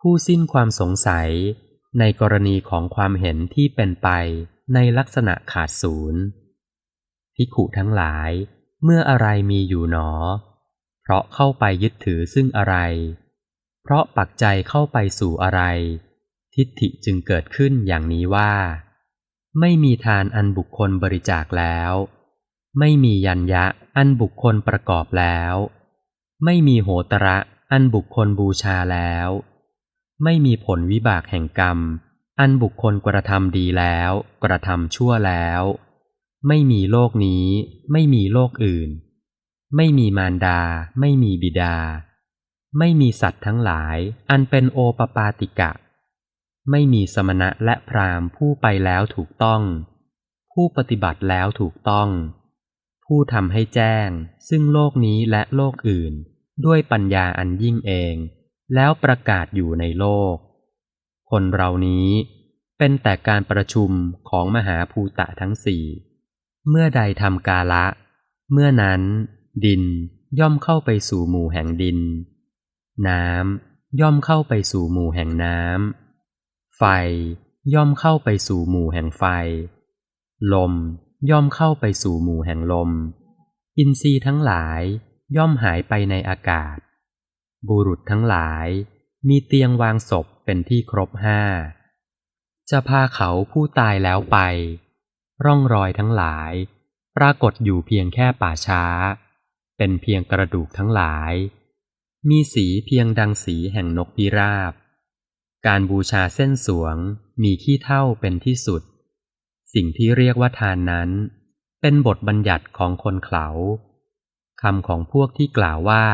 ผู้สิ้นความสงสัย ในกรณีของความเห็นที่เป็นไปในลักษณะขาดศูนย์ภิกขุทั้งหลาย เมื่ออะไรมีอยู่หนอ เพราะเข้าไปยึดถือซึ่งอะไร เพราะปักใจเข้าไปสู่อะไร ทิฏฐิจึงเกิดขึ้นอย่างนี้ว่า ไม่มีทานอันบุคคลบริจาคแล้ว ไม่มียัญญะอันบุคคลประกอบแล้ว ไม่มีโหตระอันบุคคลบูชาแล้ว ไม่มีผลวิบากแห่งกรรม อันบุคคลกระทำดีแล้ว กระทำชั่วแล้ว ไม่มีโลกนี้ ไม่มีโลกอื่น ไม่มีมารดา ไม่มีบิดา ไม่มีสัตว์ทั้งหลาย อันเป็นโอปปาติกะ ไม่มีสมณะและพราหมณ์ผู้ไปแล้วถูกต้อง ผู้ปฏิบัติแล้วถูกต้อง ผู้ทำให้แจ้ง ซึ่งโลกนี้และโลกอื่น ด้วยปัญญาอันยิ่งเอง แล้วประกาศอยู่ในโลก คนเรานี้เป็นแต่การประชุมของมหาภูตะทั้งสี่ เมื่อใดทำกาละ เมื่อนั้น ดินย่อมเข้าไปสู่หมู่แห่งดิน น้ำย่อมเข้าไปสู่หมู่แห่งน้ำ ไฟย่อมเข้าไปสู่หมู่แห่งไฟ ลมย่อมเข้าไปสู่หมู่แห่งลม อินทรีย์ทั้งหลายย่อมหายไปในอากาศ บุรุษทั้งหลาย มีเตียงวางศพเป็นที่ครบห้า จะพาเขาผู้ตายแล้วไป ร่องรอยทั้งหลาย ปรากฏอยู่เพียงแค่ป่าช้า เป็นเพียงกระดูกทั้งหลาย มีสีเพียงดังสีแห่งนกพิราบ การบูชาเส้นสวงมีขี้เท่าเป็นที่สุด สิ่งที่เรียกว่าทานนั้น เป็นบทบัญญัติของคนเขาคำของพวกที่กล่าวว่า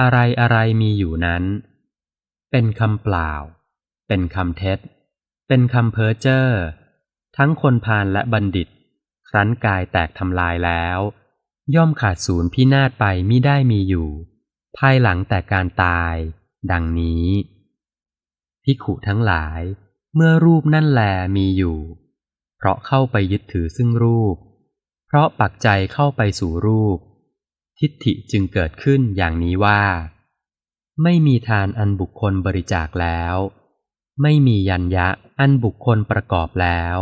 อะไรอะไรมีอยู่นั้น เป็นคำเปล่า เป็นคำเท็จ เป็นคำเพ้อเจ้อทั้งคนพาลและบัณฑิต ครั้นกายแตกทำลายแล้ว ย่อมขาดศูนย์พินาศไปมิได้มีอยู่ ภายหลังแต่การตาย ดังนี้พิขุทั้งหลาย เมื่อรูปนั่นแลมีอยู่ เพราะเข้าไปยึดถือซึ่งรูป เพราะปักใจเข้าไปสู่รูป ทิฏฐิจึงเกิดขึ้นอย่างนี้ว่า ไม่มีทานอันบุคคลบริจาคแล้ว ไม่มียัญญะอันบุคคลประกอบแล้ว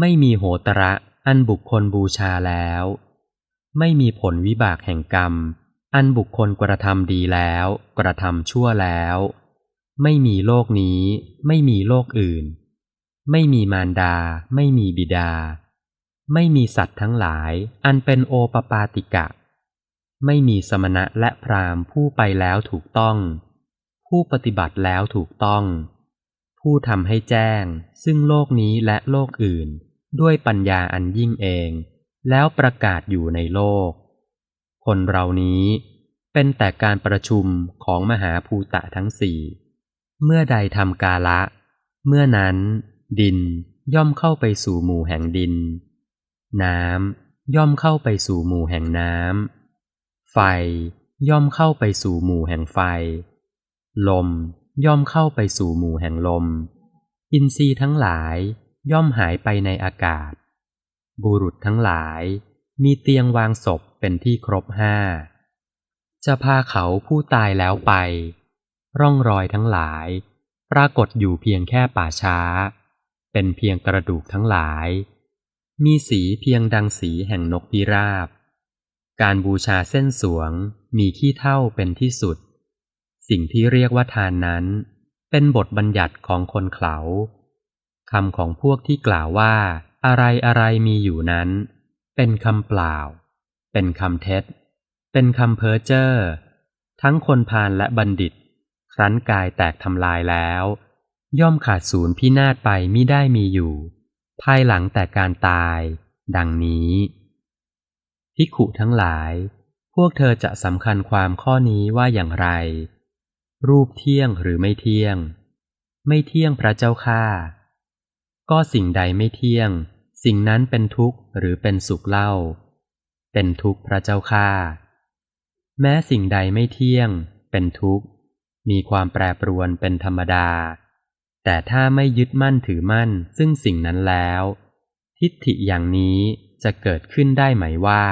ไม่มีโหตระอันบุคคลบูชาแล้ว ไม่มีผลวิบากแห่งกรรม อันบุคคลกระทำดีแล้ว กระทำชั่วแล้ว ไม่มีโลกนี้ ไม่มีโลกอื่น ไม่มีมารดา ไม่มีบิดา ไม่มีสัตว์ทั้งหลาย อันเป็นโอปปาติกะ ไม่มีสมณะและพราหมณ์ผู้ไปแล้วถูกต้อง ผู้ปฏิบัติแล้วถูกต้อง ผู้ทำให้แจ้ง ซึ่งโลกนี้และโลกอื่น ด้วยปัญญาอันยิ่งเอง แล้วประกาศอยู่ในโลก คนเรานี้เป็นแต่การประชุมของมหาภูตะทั้งสี่เมื่อใดทำกาละ เมื่อนั้นดินย่อมเข้าไปสู่หมู่แห่งดิน น้ำย่อมเข้าไปสู่หมู่แห่งน้ำ ไฟย่อมเข้าไปสู่หมู่แห่งไฟ ลมย่อมเข้าไปสู่หมู่แห่งลม อินทรีย์ทั้งหลายย่อมหายไปในอากาศ บุรุษทั้งหลายมีเตียงวางศพเป็นที่ครบห้า จะพาเขาผู้ตายแล้วไป ร่องรอยทั้งหลาย ปรากฏอยู่เพียงแค่ป่าช้า เป็นเพียงกระดูกทั้งหลาย มีสีเพียงดังสีแห่งนกพิราบ การบูชาเส้นสวงมีขี้เท่าเป็นที่สุด สิ่งที่เรียกว่าทานนั้น เป็นบทบัญญัติของคนเขาคำของพวกที่กล่าวว่า อะไรอะไรมีอยู่นั้น เป็นคำเปล่า เป็นคำเท็จ เป็นคำเพ้อเจ้อทั้งคนพาลและบัณฑิต ครั้นกายแตกทำลายแล้ว ย่อมขาดศูนย์พินาศไปมิได้มีอยู่ ภายหลังแต่การตาย ดังนี้ พิขุทั้งหลาย พวกเธอจะสำคัญความข้อนี้ว่าอย่างไร รูปเที่ยงหรือไม่เที่ยง ไม่เที่ยงพระเจ้าข้าก็สิ่งใดไม่เที่ยง สิ่งนั้นเป็นทุกข์หรือเป็นสุขเล่า เป็นทุกข์พระเจ้าข้าแม้สิ่งใดไม่เที่ยง เป็นทุกข์ มีความแปรปรวนเป็นธรรมดา แต่ถ้าไม่ยึดมั่นถือมั่นซึ่งสิ่งนั้นแล้ว ทิฏฐิอย่างนี้ จะเกิดขึ้นได้ไหมว่า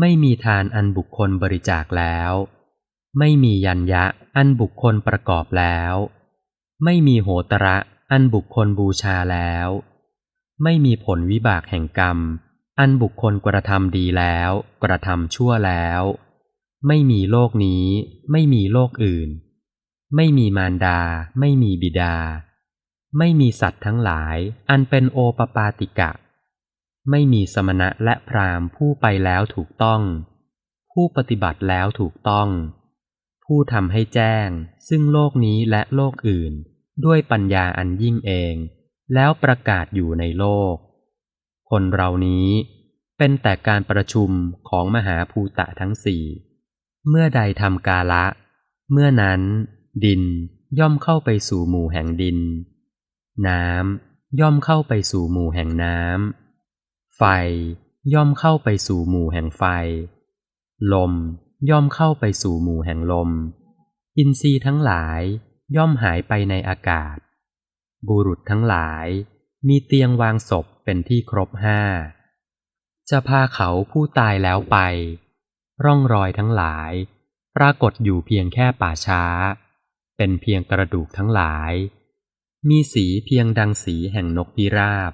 ไม่มีทานอันบุคคลบริจาคแล้ว ไม่มียัญญะอันบุคคลประกอบแล้ว ไม่มีโหตระอันบุคคลบูชาแล้ว ไม่มีผลวิบากแห่งกรรม อันบุคคลกระทำดีแล้ว กระทำชั่วแล้ว ไม่มีโลกนี้ ไม่มีโลกอื่น ไม่มีมารดา ไม่มีบิดา ไม่มีสัตว์ทั้งหลาย อันเป็นโอปปาติกะ ไม่มีสมณะและพราหมณ์ผู้ไปแล้วถูกต้อง ผู้ปฏิบัติแล้วถูกต้อง ผู้ทำให้แจ้ง ซึ่งโลกนี้และโลกอื่น ด้วยปัญญาอันยิ่งเอง แล้วประกาศอยู่ในโลก คนเรานี้เป็นแต่การประชุมของมหาภูตะทั้งสี่เมื่อใดทำกาละ เมื่อนั้นดินย่อมเข้าไปสู่หมู่แห่งดิน น้ำย่อมเข้าไปสู่หมู่แห่งน้ำ ไฟย่อมเข้าไปสู่หมู่แห่งไฟ ลมย่อมเข้าไปสู่หมู่แห่งลม อินทรีย์ทั้งหลายย่อมหายไปในอากาศ บุรุษทั้งหลายมีเตียงวางศพเป็นที่ครบห้า จะพาเขาผู้ตายแล้วไป ร่องรอยทั้งหลาย ปรากฏอยู่เพียงแค่ป่าช้า เป็นเพียงกระดูกทั้งหลาย มีสีเพียงดังสีแห่งนกพิราบ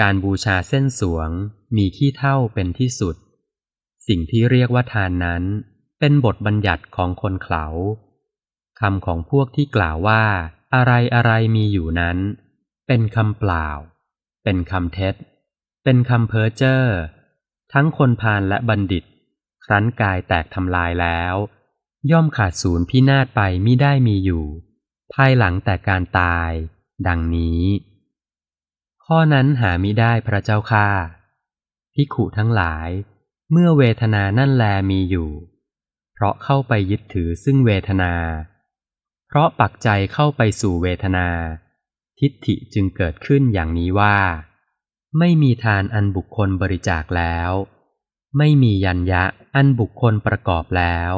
การบูชาเส้นสวงมีขี้เท่าเป็นที่สุด สิ่งที่เรียกว่าทานนั้น เป็นบทบัญญัติของคนเขาคำของพวกที่กล่าวว่า อะไรอะไรมีอยู่นั้น เป็นคำเปล่า เป็นคำเท็จ เป็นคำเพ้อเจ้อทั้งคนพาลและบัณฑิต ครั้นกายแตกทำลายแล้ว ย่อมขาดศูนย์พินาศไปมิได้มีอยู่ ภายหลังแต่การตาย ดังนี้ ข้อนั้นหามิได้พระเจ้าค่าพิขุทั้งหลาย เมื่อเวทนานั่นแลมีอยู่ เพราะเข้าไปยึดถือซึ่งเวทนา เพราะปักใจเข้าไปสู่เวทนา ทิฏฐิจึงเกิดขึ้นอย่างนี้ว่า ไม่มีทานอันบุคคลบริจาคแล้ว ไม่มียัญญะอันบุคคลประกอบแล้ว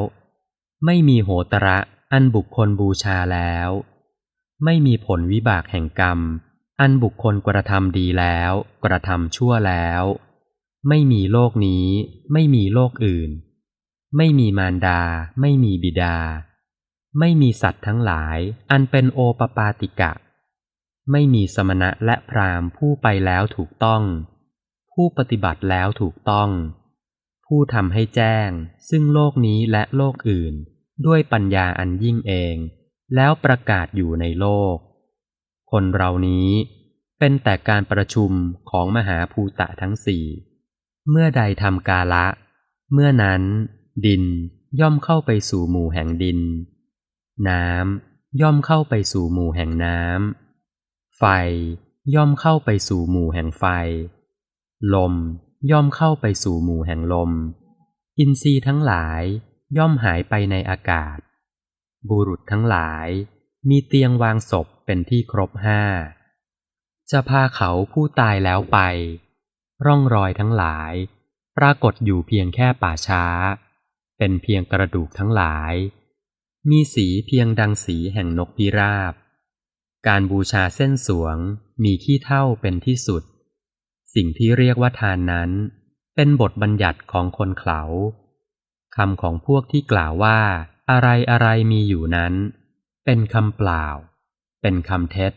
ไม่มีโหตระอันบุคคลบูชาแล้ว ไม่มีผลวิบากแห่งกรรม อันบุคคลกระทำดีแล้ว กระทำชั่วแล้ว ไม่มีโลกนี้ ไม่มีโลกอื่น ไม่มีมารดา ไม่มีบิดา ไม่มีสัตว์ทั้งหลาย อันเป็นโอปปาติกะ ไม่มีสมณะและพราหมณ์ผู้ไปแล้วถูกต้อง ผู้ปฏิบัติแล้วถูกต้อง ผู้ทำให้แจ้ง ซึ่งโลกนี้และโลกอื่น ด้วยปัญญาอันยิ่งเอง แล้วประกาศอยู่ในโลก คนเรานี้เป็นแต่การประชุมของมหาภูตะทั้งสี่ เมื่อใดทำกาละ เมื่อนั้น ดินย่อมเข้าไปสู่หมู่แห่งดิน น้ำย่อมเข้าไปสู่หมู่แห่งน้ำ ไฟย่อมเข้าไปสู่หมู่แห่งไฟ ลมย่อมเข้าไปสู่หมู่แห่งลม อินทรีย์ทั้งหลายย่อมหายไปในอากาศ บุรุษทั้งหลายมีเตียงวางศพ เป็นที่ครบห้า จะพาเขาผู้ตายแล้วไป ร่องรอยทั้งหลาย ปรากฏอยู่เพียงแค่ป่าช้า เป็นเพียงกระดูกทั้งหลาย มีสีเพียงดังสีแห่งนกพิราบ การบูชาเส้นสวงมีขี้เท่าเป็นที่สุด สิ่งที่เรียกว่าทานนั้น เป็นบทบัญญัติของคนเขาคำของพวกที่กล่าวว่าอะไรอะไรมีอยู่นั้น เป็นคำเปล่า เป็นคำเท็จ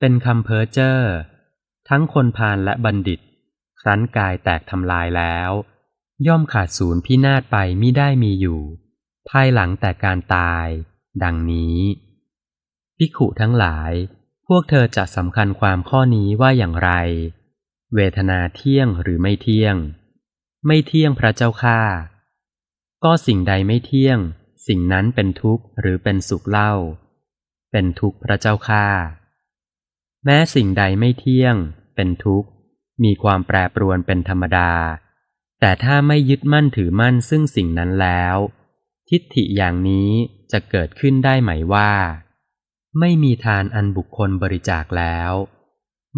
เป็นคำเพ้อเจ้อ ทั้งคนพาลและบัณฑิต ครั้นกายแตกทำลายแล้ว ย่อมขาดศูนย์พินาศไปมิได้มีอยู่ ภายหลังแต่การตาย ดังนี้พิขุทั้งหลาย พวกเธอจะสำคัญความข้อนี้ว่าอย่างไร เวทนาเที่ยงหรือไม่เที่ยง ไม่เที่ยงพระเจ้าข้าก็สิ่งใดไม่เที่ยง สิ่งนั้นเป็นทุกข์หรือเป็นสุขเล่า เป็นทุกข์พระเจ้าข้าแม้สิ่งใดไม่เที่ยง เป็นทุกข์ มีความแปรปรวนเป็นธรรมดา แต่ถ้าไม่ยึดมั่นถือมั่นซึ่งสิ่งนั้นแล้ว ทิฏฐิอย่างนี้จะเกิดขึ้นได้ไหมว่า ไม่มีทานอันบุคคลบริจาคแล้ว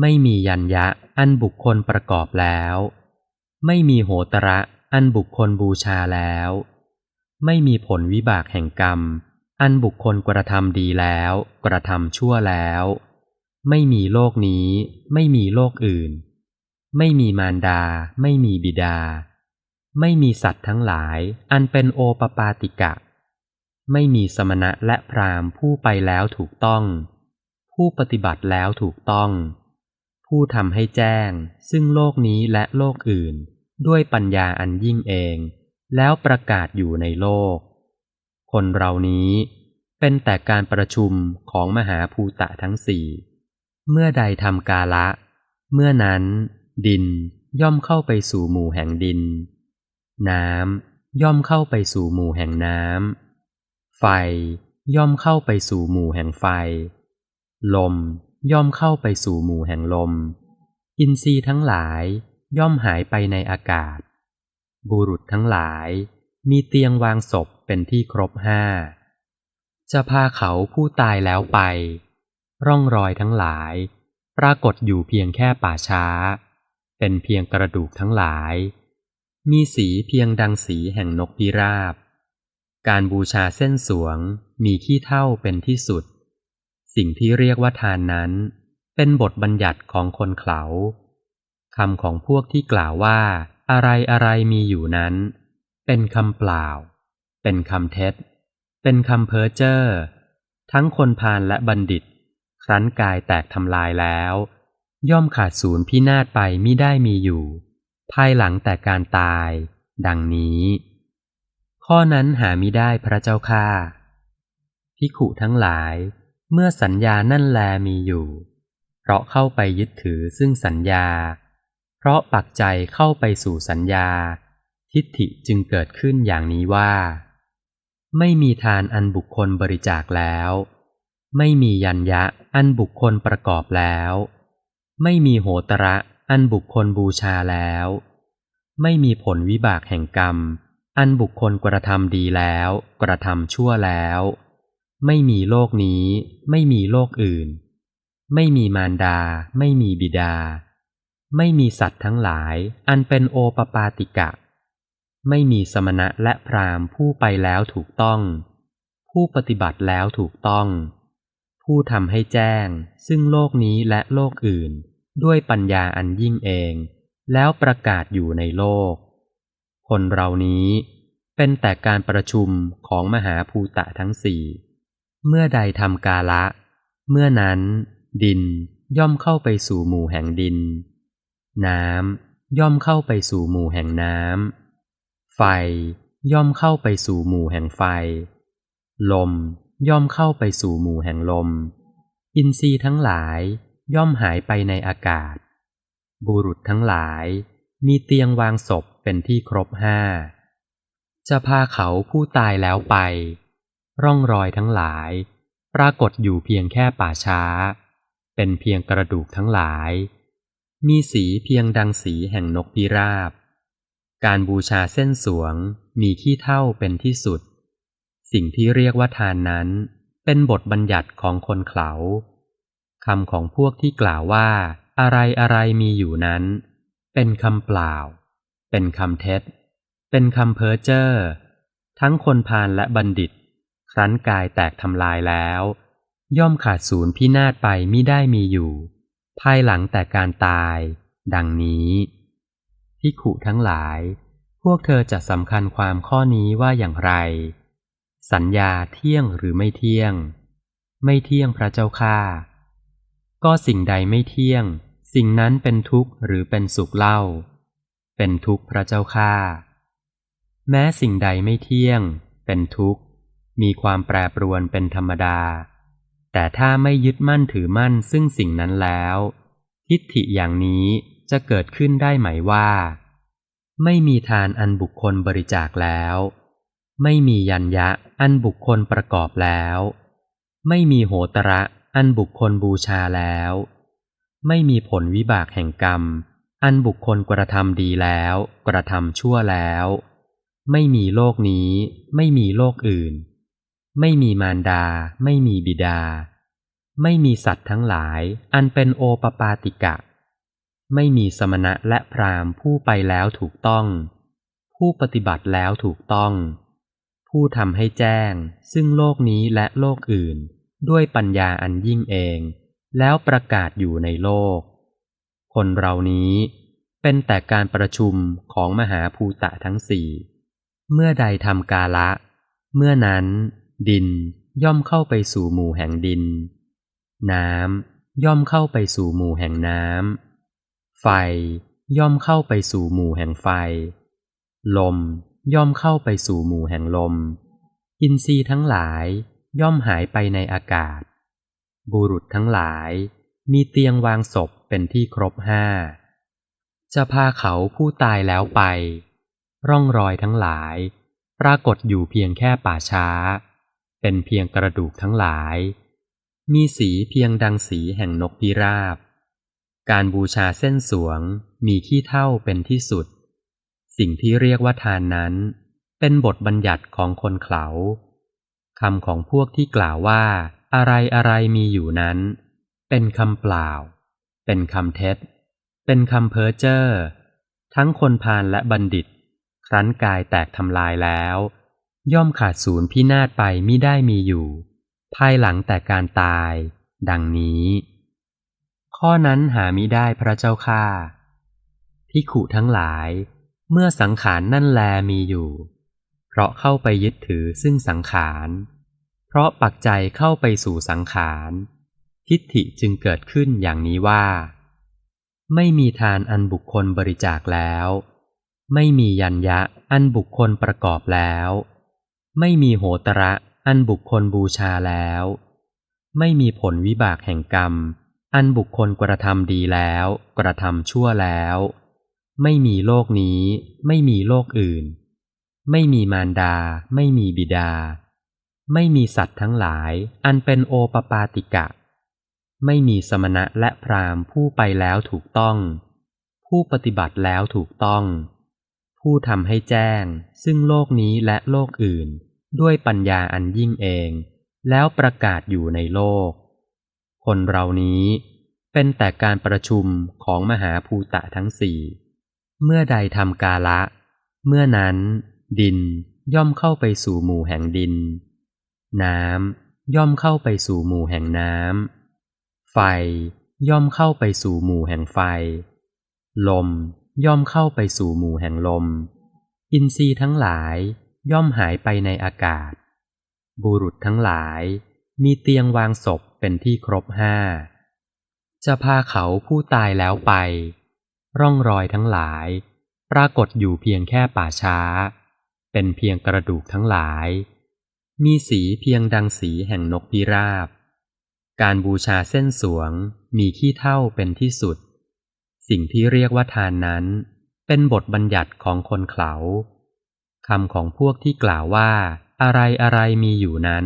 ไม่มียัญญะอันบุคคลประกอบแล้ว ไม่มีโหตระอันบุคคลบูชาแล้ว ไม่มีผลวิบากแห่งกรรม อันบุคคลกระทำดีแล้ว กระทำชั่วแล้ว ไม่มีโลกนี้ ไม่มีโลกอื่น ไม่มีมารดา ไม่มีบิดา ไม่มีสัตว์ทั้งหลาย อันเป็นโอปปาติกะ ไม่มีสมณะและพราหมณ์ผู้ไปแล้วถูกต้อง ผู้ปฏิบัติแล้วถูกต้อง ผู้ทำให้แจ้ง ซึ่งโลกนี้และโลกอื่น ด้วยปัญญาอันยิ่งเอง แล้วประกาศอยู่ในโลก คนเรานี้ เป็นแต่การประชุมของมหาภูตะทั้งสี่ เมื่อใดทำกาละ เมื่อนั้น ดินย่อมเข้าไปสู่หมู่แห่งดิน น้ำย่อมเข้าไปสู่หมู่แห่งน้ำ ไฟย่อมเข้าไปสู่หมู่แห่งไฟ ลมย่อมเข้าไปสู่หมู่แห่งลม อินทรีย์ทั้งหลายย่อมหายไปในอากาศ บุรุษทั้งหลายมีเตียงวางศพ เป็นที่ครบห้า จะพาเขาผู้ตายแล้วไป ร่องรอยทั้งหลาย ปรากฏอยู่เพียงแค่ป่าช้า เป็นเพียงกระดูกทั้งหลาย มีสีเพียงดังสีแห่งนกพิราบ การบูชาเส้นสวงมีขี้เท่าเป็นที่สุด สิ่งที่เรียกว่าทานนั้น เป็นบทบัญญัติของคนเขาคำของพวกที่กล่าวว่าอะไรอะไรมีอยู่นั้น เป็นคำเปล่า เป็นคำเท็จ เป็นคำเพ้อเจ้อทั้งคนพาลและบัณฑิต ครั้นกายแตกทำลายแล้ว ย่อมขาดศูนย์พินาศไปมิได้มีอยู่ ภายหลังแต่การตาย ดังนี้ ข้อนั้นหามิได้พระเจ้าค่าพิขุทั้งหลาย เมื่อสัญญานั่นแลมีอยู่ เพราะเข้าไปยึดถือซึ่งสัญญา เพราะปักใจเข้าไปสู่สัญญา ทิฏฐิจึงเกิดขึ้นอย่างนี้ว่า ไม่มีทานอันบุคคลบริจาคแล้ว ไม่มียัญญะอันบุคคลประกอบแล้ว ไม่มีโหตระอันบุคคลบูชาแล้ว ไม่มีผลวิบากแห่งกรรม อันบุคคลกระทำดีแล้ว กระทำชั่วแล้ว ไม่มีโลกนี้ ไม่มีโลกอื่น ไม่มีมารดา ไม่มีบิดา ไม่มีสัตว์ทั้งหลาย อันเป็นโอปปาติกะ ไม่มีสมณะและพราหมณ์ผู้ไปแล้วถูกต้อง ผู้ปฏิบัติแล้วถูกต้อง ผู้ทำให้แจ้ง ซึ่งโลกนี้และโลกอื่น ด้วยปัญญาอันยิ่งเอง แล้วประกาศอยู่ในโลก คนเรานี้เป็นแต่การประชุมของมหาภูตะทั้งสี่ เมื่อใดทำกาละ เมื่อนั้น ดินย่อมเข้าไปสู่หมู่แห่งดิน น้ำย่อมเข้าไปสู่หมู่แห่งน้ำ ไฟย่อมเข้าไปสู่หมู่แห่งไฟ ลมย่อมเข้าไปสู่หมู่แห่งลม อินทรีย์ทั้งหลายย่อมหายไปในอากาศ บุรุษทั้งหลายมีเตียงวางศพเป็นที่ครบห้า จะพาเขาผู้ตายแล้วไป ร่องรอยทั้งหลาย ปรากฏอยู่เพียงแค่ป่าช้า เป็นเพียงกระดูกทั้งหลาย มีสีเพียงดังสีแห่งนกพิราบ การบูชาเส้นสวงมีขี้เท่าเป็นที่สุด สิ่งที่เรียกว่าทานนั้น เป็นบทบัญญัติของคนเขาคำของพวกที่กล่าวว่า อะไรอะไรมีอยู่นั้น เป็นคำเปล่า เป็นคำเท็จ เป็นคำเพ้อเจ้อทั้งคนพาลและบัณฑิต ครั้นกายแตกทำลายแล้ว ย่อมขาดศูนย์พินาศไปมิได้มีอยู่ ภายหลังแต่การตาย ดังนี้ พิขุทั้งหลาย พวกเธอจะสำคัญความข้อนี้ว่าอย่างไร สัญญาเที่ยงหรือไม่เที่ยง ไม่เที่ยงพระเจ้าค่าก็สิ่งใดไม่เที่ยง สิ่งนั้นเป็นทุกข์หรือเป็นสุขเล่า เป็นทุกข์พระเจ้าค่าแม้สิ่งใดไม่เที่ยง เป็นทุกข์ มีความแปรปรวนเป็นธรรมดา แต่ถ้าไม่ยึดมั่นถือมั่นซึ่งสิ่งนั้นแล้ว ทิฏฐิอย่างนี้ จะเกิดขึ้นได้ไหมว่า ไม่มีทานอันบุคคลบริจาคแล้ว ไม่มียัญญะอันบุคคลประกอบแล้ว ไม่มีโหตระอันบุคคลบูชาแล้ว ไม่มีผลวิบากแห่งกรรม อันบุคคลกระทำดีแล้ว กระทำชั่วแล้ว ไม่มีโลกนี้ ไม่มีโลกอื่น ไม่มีมารดา ไม่มีบิดา ไม่มีสัตว์ทั้งหลาย อันเป็นโอปปาติกะ ไม่มีสมณะและพราหมณ์ผู้ไปแล้วถูกต้อง ผู้ปฏิบัติแล้วถูกต้อง ผู้ทำให้แจ้ง ซึ่งโลกนี้และโลกอื่น ด้วยปัญญาอันยิ่งเอง แล้วประกาศอยู่ในโลก คนเรานี้เป็นแต่การประชุมของมหาภูตะทั้งสี่ เมื่อใดทำกาละ เมื่อนั้นดินย่อมเข้าไปสู่หมู่แห่งดิน น้ำย่อมเข้าไปสู่หมู่แห่งน้ำ ไฟย่อมเข้าไปสู่หมู่แห่งไฟ ลมย่อมเข้าไปสู่หมู่แห่งลม อินทรีย์ทั้งหลายย่อมหายไปในอากาศ บุรุษทั้งหลายมีเตียงวางศพเป็นที่ครบห้า จะพาเขาผู้ตายแล้วไป ร่องรอยทั้งหลาย ปรากฏอยู่เพียงแค่ป่าช้า เป็นเพียงกระดูกทั้งหลาย มีสีเพียงดังสีแห่งนกพิราบ การบูชาเส้นสวงมีขี้เท่าเป็นที่สุด สิ่งที่เรียกว่าทานนั้น เป็นบทบัญญัติของคนเขาคำของพวกที่กล่าวว่า อะไรอะไรมีอยู่นั้น เป็นคำเปล่า เป็นคำเท็จ เป็นคำเพ้อเจ้อทั้งคนพาลและบัณฑิต ครั้นกายแตกทำลายแล้ว ย่อมขาดศูนย์พินาศไปมิได้มีอยู่ ภายหลังแต่การตาย ดังนี้ ข้อนั้นหามิได้พระเจ้าค่าพิขุทั้งหลาย เมื่อสังขารนั่นแลมีอยู่ เพราะเข้าไปยึดถือซึ่งสังขาร เพราะปักใจเข้าไปสู่สังขาร ทิฏฐิจึงเกิดขึ้นอย่างนี้ว่า ไม่มีทานอันบุคคลบริจาคแล้ว ไม่มียัญญะอันบุคคลประกอบแล้ว ไม่มีโหตระอันบุคคลบูชาแล้ว ไม่มีผลวิบากแห่งกรรม อันบุคคลกระทำดีแล้ว กระทำชั่วแล้ว ไม่มีโลกนี้ ไม่มีโลกอื่น ไม่มีมารดา ไม่มีบิดา ไม่มีสัตว์ทั้งหลาย อันเป็นโอปปาติกะ ไม่มีสมณะและพราหมณ์ผู้ไปแล้วถูกต้อง ผู้ปฏิบัติแล้วถูกต้อง ผู้ทำให้แจ้ง ซึ่งโลกนี้และโลกอื่น ด้วยปัญญาอันยิ่งเอง แล้วประกาศอยู่ในโลกคนเรานี้ เป็นแต่การประชุมของมหาภูตะทั้งสี่ เมื่อใดทำกาละ เมื่อนั้นดินย่อมเข้าไปสู่หมู่แห่งดิน น้ำย่อมเข้าไปสู่หมู่แห่งน้ำ ไฟย่อมเข้าไปสู่หมู่แห่งไฟ ลมย่อมเข้าไปสู่หมู่แห่งลม อินทรีย์ทั้งหลายย่อมหายไปในอากาศ บุรุษทั้งหลายมีเตียงวางศพเป็นที่ครบห้า จะพาเขาผู้ตายแล้วไป ร่องรอยทั้งหลาย ปรากฏอยู่เพียงแค่ป่าช้า เป็นเพียงกระดูกทั้งหลาย มีสีเพียงดังสีแห่งนกพิราบ การบูชาเส้นสวงมีขี้เท่าเป็นที่สุด สิ่งที่เรียกว่าทานนั้น เป็นบทบัญญัติของคนเขาคำของพวกที่กล่าวว่า อะไรอะไรมีอยู่นั้น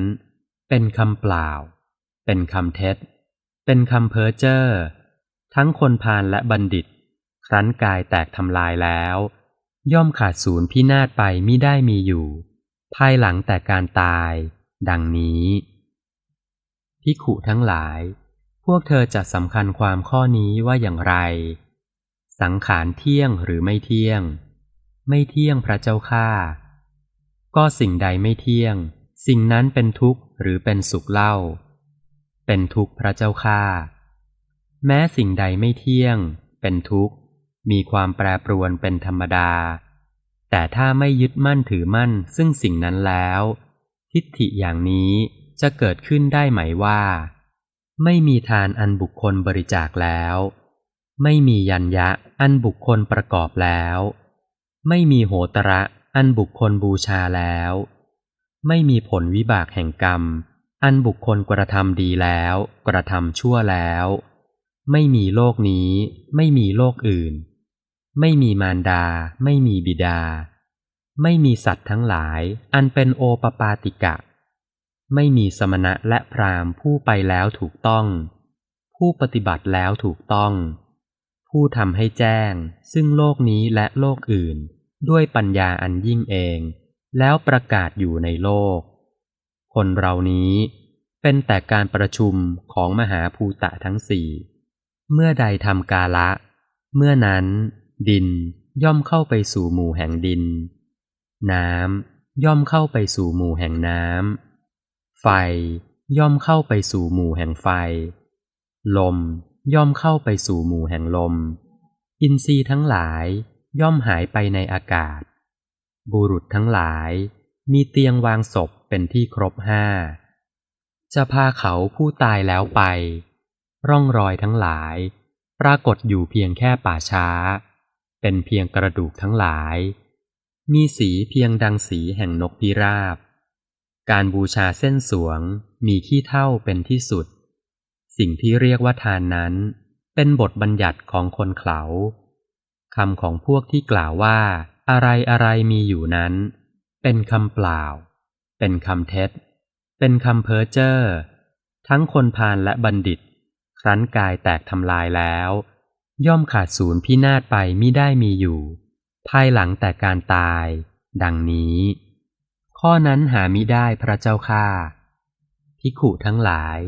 เป็นคำเปล่า เป็นคำเท็จ เป็นคำเพ้อเจ้อทั้งคนพาลและบัณฑิต ครั้นกายแตกทำลายแล้ว ย่อมขาดศูนย์พินาศไปมิได้มีอยู่ ภายหลังแต่การตาย ดังนี้พิขุทั้งหลาย พวกเธอจะสำคัญความข้อนี้ว่าอย่างไร สังขารเที่ยงหรือไม่เที่ยง ไม่เที่ยงพระเจ้าข้าก็สิ่งใดไม่เที่ยง สิ่งนั้นเป็นทุกข์หรือเป็นสุขเล่า เป็นทุกข์พระเจ้าข้าแม้สิ่งใดไม่เที่ยง เป็นทุกข์ มีความแปรปรวนเป็นธรรมดา แต่ถ้าไม่ยึดมั่นถือมั่นซึ่งสิ่งนั้นแล้ว ทิฏฐิอย่างนี้จะเกิดขึ้นได้ไหมว่า ไม่มีทานอันบุคคลบริจาคแล้ว ไม่มียัญญะอันบุคคลประกอบแล้ว ไม่มีโหตระอันบุคคลบูชาแล้ว ไม่มีผลวิบากแห่งกรรม อันบุคคลกระทำดีแล้ว กระทำชั่วแล้ว ไม่มีโลกนี้ ไม่มีโลกอื่น ไม่มีมารดา ไม่มีบิดา ไม่มีสัตว์ทั้งหลาย อันเป็นโอปปาติกะ ไม่มีสมณะและพราหมณ์ผู้ไปแล้วถูกต้อง ผู้ปฏิบัติแล้วถูกต้อง ผู้ทำให้แจ้ง ซึ่งโลกนี้และโลกอื่น ด้วยปัญญาอันยิ่งเอง แล้วประกาศอยู่ในโลก คนเรานี้เป็นแต่การประชุมของมหาภูตะทั้งสี่ เมื่อใดทำกาละ เมื่อนั้น ดินย่อมเข้าไปสู่หมู่แห่งดิน น้ำย่อมเข้าไปสู่หมู่แห่งน้ำ ไฟย่อมเข้าไปสู่หมู่แห่งไฟ ลมย่อมเข้าไปสู่หมู่แห่งลม อินทรีย์ทั้งหลายย่อมหายไปในอากาศ บุรุษทั้งหลาย มีเตียงวางศพเป็นที่ครบห้า จะพาเขาผู้ตายแล้วไป ร่องรอยทั้งหลาย ปรากฏอยู่เพียงแค่ป่าช้า เป็นเพียงกระดูกทั้งหลาย มีสีเพียงดังสีแห่งนกพิราบ การบูชาเส้นสวงมีขี้เท่าเป็นที่สุด สิ่งที่เรียกว่าทานนั้น เป็นบทบัญญัติของคนเขาคำของพวกที่กล่าวว่า อะไรอะไรมีอยู่นั้น เป็นคำเปล่า เป็นคำเท็จ เป็นคำเพ้อเจ้อ ทั้งคนพาลและบัณฑิต ครั้นกายแตกทำลายแล้ว ย่อมขาดศูนย์พินาศไปมิได้มีอยู่ ภายหลังแต่การตาย ดังนี้ ข้อนั้นหามิได้พระเจ้าค่าพิขุทั้งหลาย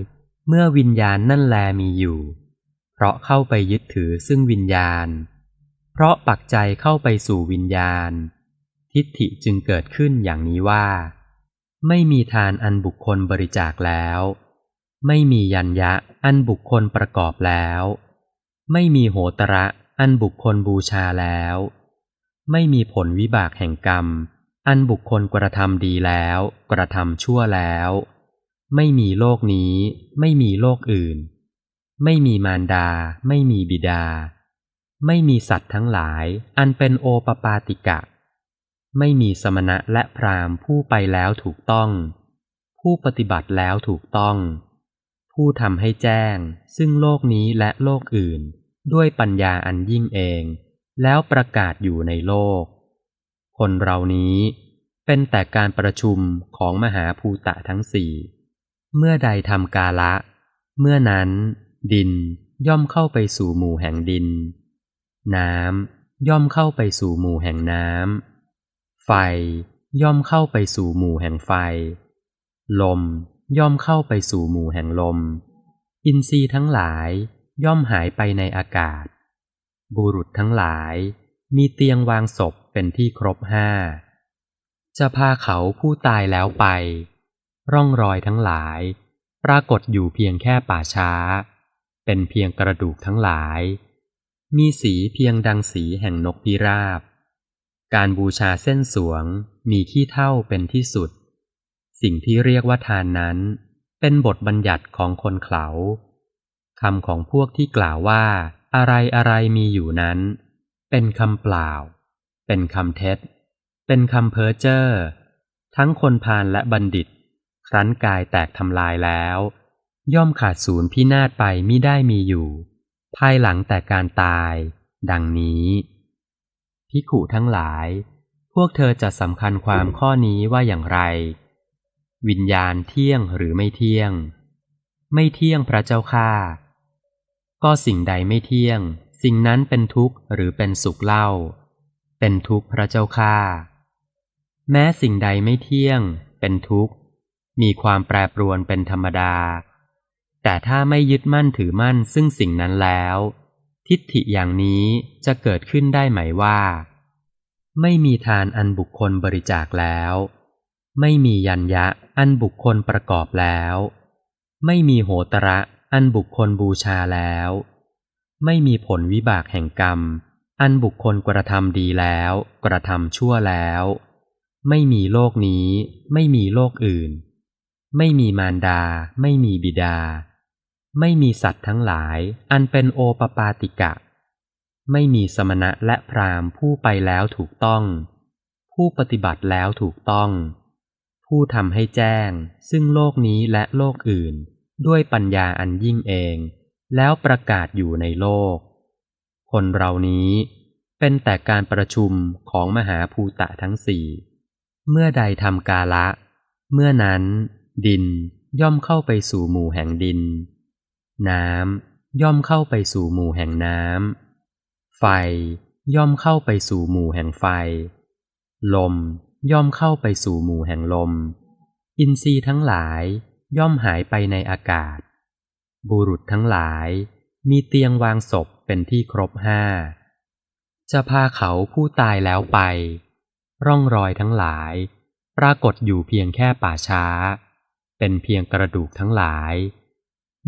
เมื่อวิญญาณนั่นแลมีอยู่ เพราะเข้าไปยึดถือซึ่งวิญญาณ เพราะปักใจเข้าไปสู่วิญญาณ ทิฏฐิจึงเกิดขึ้นอย่างนี้ว่า ไม่มีทานอันบุคคลบริจาคแล้ว ไม่มียัญญะอันบุคคลประกอบแล้ว ไม่มีโหตระอันบุคคลบูชาแล้ว ไม่มีผลวิบากแห่งกรรม อันบุคคลกระทำดีแล้ว กระทำชั่วแล้ว ไม่มีโลกนี้ ไม่มีโลกอื่น ไม่มีมารดา ไม่มีบิดา ไม่มีสัตว์ทั้งหลาย อันเป็นโอปปาติกะ ไม่มีสมณะและพราหมณ์ผู้ไปแล้วถูกต้อง ผู้ปฏิบัติแล้วถูกต้อง ผู้ทำให้แจ้ง ซึ่งโลกนี้และโลกอื่น ด้วยปัญญาอันยิ่งเอง แล้วประกาศอยู่ในโลก คนเรานี้เป็นแต่การประชุมของมหาภูตะทั้งสี่ เมื่อใดทำกาละ เมื่อนั้น ดินย่อมเข้าไปสู่หมู่แห่งดิน น้ำย่อมเข้าไปสู่หมู่แห่งน้ำ ไฟย่อมเข้าไปสู่หมู่แห่งไฟ ลมย่อมเข้าไปสู่หมู่แห่งลม อินทรีย์ทั้งหลายย่อมหายไปในอากาศ บุรุษทั้งหลายมีเตียงวางศพเป็นที่ครบห้า จะพาเขาผู้ตายแล้วไป ร่องรอยทั้งหลาย ปรากฏอยู่เพียงแค่ป่าช้า เป็นเพียงกระดูกทั้งหลาย มีสีเพียงดังสีแห่งนกพิราบ การบูชาเส้นสวงมีขี้เท่าเป็นที่สุด สิ่งที่เรียกว่าทานนั้น เป็นบทบัญญัติของคนเขาคำของพวกที่กล่าวว่า อะไรอะไรมีอยู่นั้น เป็นคำเปล่า เป็นคำเท็จ เป็นคำเพ้อเจ้อทั้งคนพาลและบัณฑิต ครั้นกายแตกทำลายแล้ว ย่อมขาดศูนย์พินาศไปมิได้มีอยู่ ภายหลังแต่การตาย ดังนี้ พิขุทั้งหลาย พวกเธอจะสำคัญความข้อนี้ว่าอย่างไร วิญญาณเที่ยงหรือไม่เที่ยง ไม่เที่ยงพระเจ้าค่าก็สิ่งใดไม่เที่ยง สิ่งนั้นเป็นทุกข์หรือเป็นสุขเล่า เป็นทุกข์พระเจ้าค่าแม้สิ่งใดไม่เที่ยง เป็นทุกข์ มีความแปรปรวนเป็นธรรมดา แต่ถ้าไม่ยึดมั่นถือมั่นซึ่งสิ่งนั้นแล้ว ทิฏฐิอย่างนี้จะเกิดขึ้นได้ไหมว่า ไม่มีทานอันบุคคลบริจาคแล้ว ไม่มียัญญะอันบุคคลประกอบแล้ว ไม่มีโหตระอันบุคคลบูชาแล้ว ไม่มีผลวิบากแห่งกรรม อันบุคคลกระทำดีแล้ว กระทำชั่วแล้ว ไม่มีโลกนี้ ไม่มีโลกอื่น ไม่มีมารดา ไม่มีบิดา ไม่มีสัตว์ทั้งหลาย อันเป็นโอปปาติกะ ไม่มีสมณะและพราหมณ์ผู้ไปแล้วถูกต้อง ผู้ปฏิบัติแล้วถูกต้อง ผู้ทำให้แจ้ง ซึ่งโลกนี้และโลกอื่น ด้วยปัญญาอันยิ่งเอง แล้วประกาศอยู่ในโลก คนเรานี้เป็นแต่การประชุมของมหาภูตะทั้งสี่ เมื่อใดทำกาละ เมื่อนั้น ดินย่อมเข้าไปสู่หมู่แห่งดิน น้ำย่อมเข้าไปสู่หมู่แห่งน้ำ ไฟย่อมเข้าไปสู่หมู่แห่งไฟ ลมย่อมเข้าไปสู่หมู่แห่งลม อินทรีย์ทั้งหลายย่อมหายไปในอากาศ บุรุษทั้งหลายมีเตียงวางศพเป็นที่ครบห้า จะพาเขาผู้ตายแล้วไป ร่องรอยทั้งหลาย ปรากฏอยู่เพียงแค่ป่าช้า เป็นเพียงกระดูกทั้งหลาย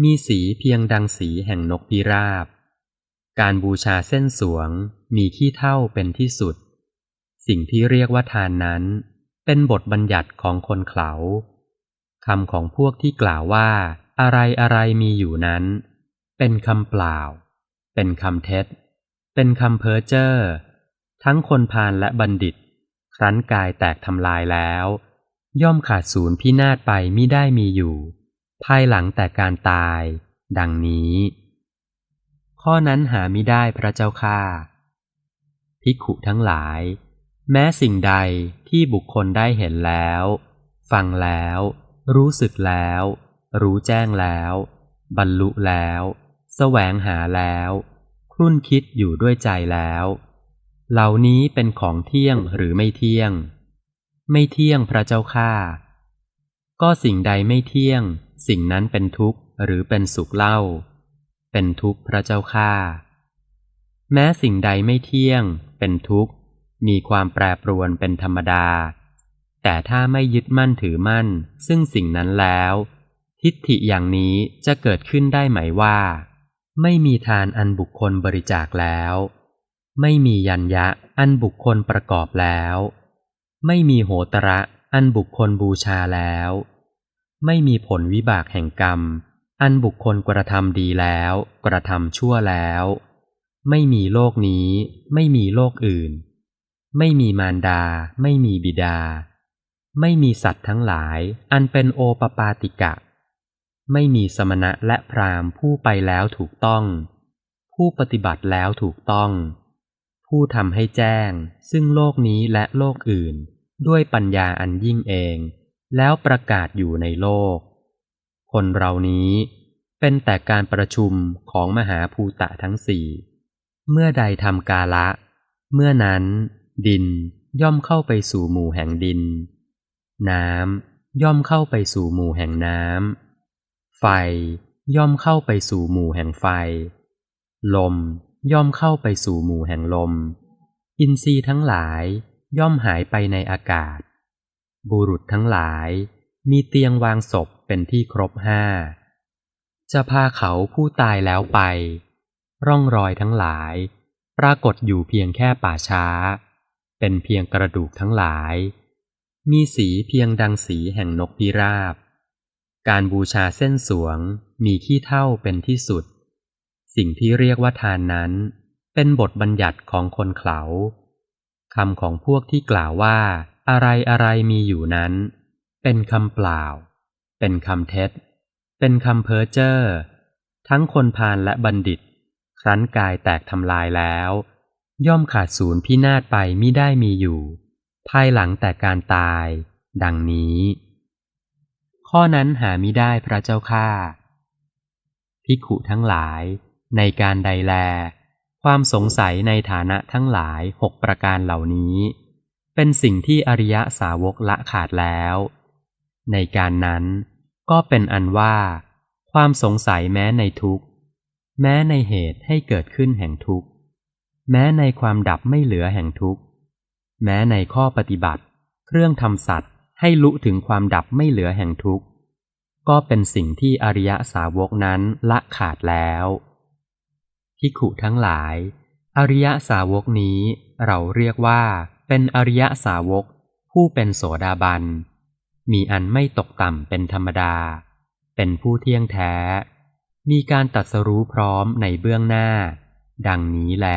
มีสีเพียงดังสีแห่งนกพิราบ การบูชาเส้นสวงมีขี้เท่าเป็นที่สุด สิ่งที่เรียกว่าทานนั้น เป็นบทบัญญัติของคนเขาคำของพวกที่กล่าวว่า อะไรอะไรมีอยู่นั้น เป็นคำเปล่า เป็นคำเท็จ เป็นคำเพ้อเจ้อทั้งคนพาลและบัณฑิต ครั้นกายแตกทำลายแล้ว ย่อมขาดศูนย์พินาศไปมิได้มีอยู่ ภายหลังแต่การตาย ดังนี้ ข้อนั้นหามิได้พระเจ้าค่าภิกขุทั้งหลาย แม้สิ่งใดที่บุคคลได้เห็นแล้ว ฟังแล้ว รู้สึกแล้ว รู้แจ้งแล้ว บรรลุแล้วแสวงหาแล้ว ครุ่นคิดอยู่ด้วยใจแล้ว เหล่านี้เป็นของเที่ยงหรือไม่เที่ยง ไม่เที่ยงพระเจ้าค่า ก็สิ่งใดไม่เที่ยง สิ่งนั้นเป็นทุกข์หรือเป็นสุขเล่า เป็นทุกข์พระเจ้าค่าแม้สิ่งใดไม่เที่ยง เป็นทุกข์ มีความแปรปรวนเป็นธรรมดา แต่ถ้าไม่ยึดมั่นถือมั่น ซึ่งสิ่งนั้นแล้ว ทิฏฐิอย่างนี้จะเกิดขึ้นได้ไหมว่า ไม่มีทานอันบุคคลบริจาคแล้ว ไม่มียัญญะอันบุคคลประกอบแล้ว ไม่มีโหตระอันบุคคลบูชาแล้ว ไม่มีผลวิบากแห่งกรรม อันบุคคลกระทำดีแล้ว กระทำชั่วแล้ว ไม่มีโลกนี้ ไม่มีโลกอื่น ไม่มีมารดา ไม่มีบิดา ไม่มีสัตว์ทั้งหลาย อันเป็นโอปปาติกะ ไม่มีสมณะและพราหมณ์ผู้ไปแล้วถูกต้อง ผู้ปฏิบัติแล้วถูกต้อง ผู้ทำให้แจ้ง ซึ่งโลกนี้และโลกอื่น ด้วยปัญญาอันยิ่งเอง แล้วประกาศอยู่ในโลก คนเรานี้เป็นแต่การประชุมของมหาภูตะทั้งสี่ เมื่อใดทำกาละ เมื่อนั้นดินย่อมเข้าไปสู่หมู่แห่งดิน น้ำย่อมเข้าไปสู่หมู่แห่งน้ำ ไฟย่อมเข้าไปสู่หมู่แห่งไฟ ลมย่อมเข้าไปสู่หมู่แห่งลม อินทรีย์ทั้งหลายย่อมหายไปในอากาศ บุรุษทั้งหลาย มีเตียงวางศพเป็นที่ครบห้า จะพาเขาผู้ตายแล้วไป ร่องรอยทั้งหลาย ปรากฏอยู่เพียงแค่ป่าช้า เป็นเพียงกระดูกทั้งหลาย มีสีเพียงดังสีแห่งนกพิราบ การบูชาเส้นสวงมีขี้เท่าเป็นที่สุด สิ่งที่เรียกว่าทานนั้น เป็นบทบัญญัติของคนเขาคำของพวกที่กล่าวว่า อะไรอะไรมีอยู่นั้น เป็นคำเปล่า เป็นคำเท็จ เป็นคำเพ้อเจ้อทั้งคนพาลและบัณฑิต ครั้นกายแตกทำลายแล้ว ย่อมขาดศูนย์พินาศไปมิได้มีอยู่ ภายหลังแต่การตาย ดังนี้ ข้อนั้นหามิได้พระเจ้าค่าภิกขุทั้งหลาย ในการใดแล ความสงสัยในฐานะทั้งหลายหกประการเหล่านี้ เป็นสิ่งที่อริยสาวกละขาดแล้ว ในการนั้นก็เป็นอันว่า ความสงสัยแม้ในทุกข์แม้ในเหตุให้เกิดขึ้นแห่งทุกข์แม้ในความดับไม่เหลือแห่งทุกข์แม้ในข้อปฏิบัติ เครื่องทำสัตว์ให้ลุถึงความดับไม่เหลือแห่งทุกข์ก็เป็นสิ่งที่อริยสาวกนั้นละขาดแล้วพิขุทั้งหลาย อริยสาวกนี้เราเรียกว่า เป็นอริยสาวก ผู้เป็นโสดาบัน มีอันไม่ตกต่ำเป็นธรรมดา เป็นผู้เที่ยงแท้ มีการตัดสรู้พร้อมในเบื้องหน้า ดังนี้แล